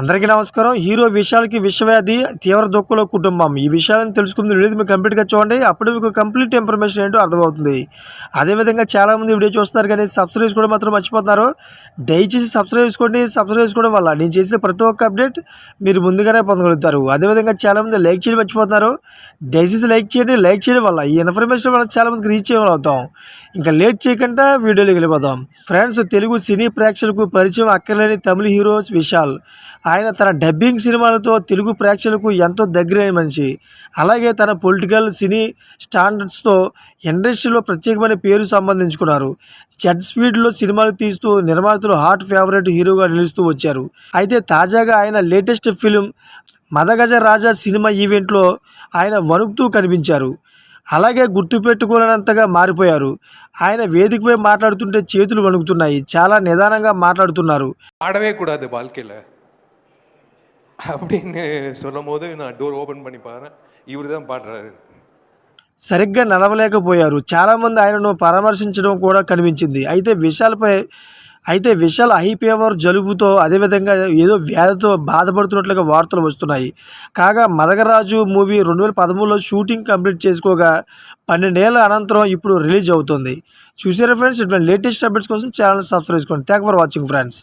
అందరికీ నమస్కారం. హీరో విశాల్కి విశ్వవ్యాధి తీవ్ర దుఃఖంలో కుటుంబం. ఈ విషయాలను తెలుసుకుంది వీడియో మీరు కంప్లీట్గా చూడండి. అప్పుడు మీకు కంప్లీట్ ఇన్ఫర్మేషన్ ఏంటో అర్థమవుతుంది. అదేవిధంగా చాలామంది వీడియో చూస్తున్నారు కానీ సబ్స్క్రైబ్ చేసుకోవడం మాత్రం మర్చిపోతున్నారు. దయచేసి సబ్స్క్రైబ్ చేసుకోండి. సబ్స్క్రైబ్ చేసుకోవడం వల్ల నేను చేసే ప్రతి ఒక్క అప్డేట్ మీరు ముందుగానే పొందగలుగుతారు. అదేవిధంగా చాలామంది లైక్ చేయడం మర్చిపోతున్నారు. దయచేసి లైక్ చేయండి. లైక్ చేయడం వల్ల ఈ ఇన్ఫర్మేషన్ వల్ల చాలామందికి రీచ్ అవుతాం. ఇంకా లేట్ చేయకుండా వీడియోలోకి వెళ్ళిపోదాం. ఫ్రెండ్స్ తెలుగు సినీ ప్రేక్షకులకు పరిచయం అక్కర్లేని తమిళ హీరోస్ విశాల్. ఆయన తన డబ్బింగ్ సినిమాలతో తెలుగు ప్రేక్షకులకు ఎంతో దగ్గరైన మనిషి. అలాగే తన పొలిటికల్ సినీ స్టాండర్డ్స్తో ఇండస్ట్రీలో ప్రత్యేకమైన పేరు సంబంధించుకున్నారు జెడ్ స్పీడ్లో సినిమాలు తీస్తూ నిర్మాతలు హాట్ ఫేవరెట్ హీరోగా నిలుస్తూ వచ్చారు. అయితే తాజాగా ఆయన latest film Madagaja Raja cinema ఈవెంట్లో ఆయన వణుకుతూ కనిపించారు. అలాగే గుర్తుపెట్టుకోలేనంతగా మారిపోయారు. ఆయన వేదికపై మాట్లాడుతుంటే చేతులు వణుకుతున్నాయి. చాలా నిదానంగా మాట్లాడుతున్నారు. ఆడవే కూడా అది அப்படின்னு சொல்லும் போது நான் டோர் ஓப்பன் பண்ணி பாருறேன் இவர் தான் பாடுறாரு సరిగ్గా నడవలేకపోయారు చాలామంది ఆయనను పరామర్శించడం కూడా కనిపించింది అయితే విశాల్పై అయితే విశాల్ హై ఫీవర్ జలుబుతో అదేవిధంగా ఏదో వ్యాధితో బాధపడుతున్నట్లుగా వార్తలు వస్తున్నాయి కాగా మదగరాజు మూవీ రెండు వేల పదమూడులో షూటింగ్ కంప్లీట్ చేసుకోగా పన్నెండేళ్ల అనంతరం ఇప్పుడు రిలీజ్ అవుతుంది చూసారా ఫ్రెండ్స్ ఇటువంటి లేటెస్ట్ అప్డేట్స్ కోసం ఛానల్ సబ్స్క్రైబ్ చేసుకోండి థ్యాంక్ ఫర్ వాచింగ్ ఫ్రెండ్స్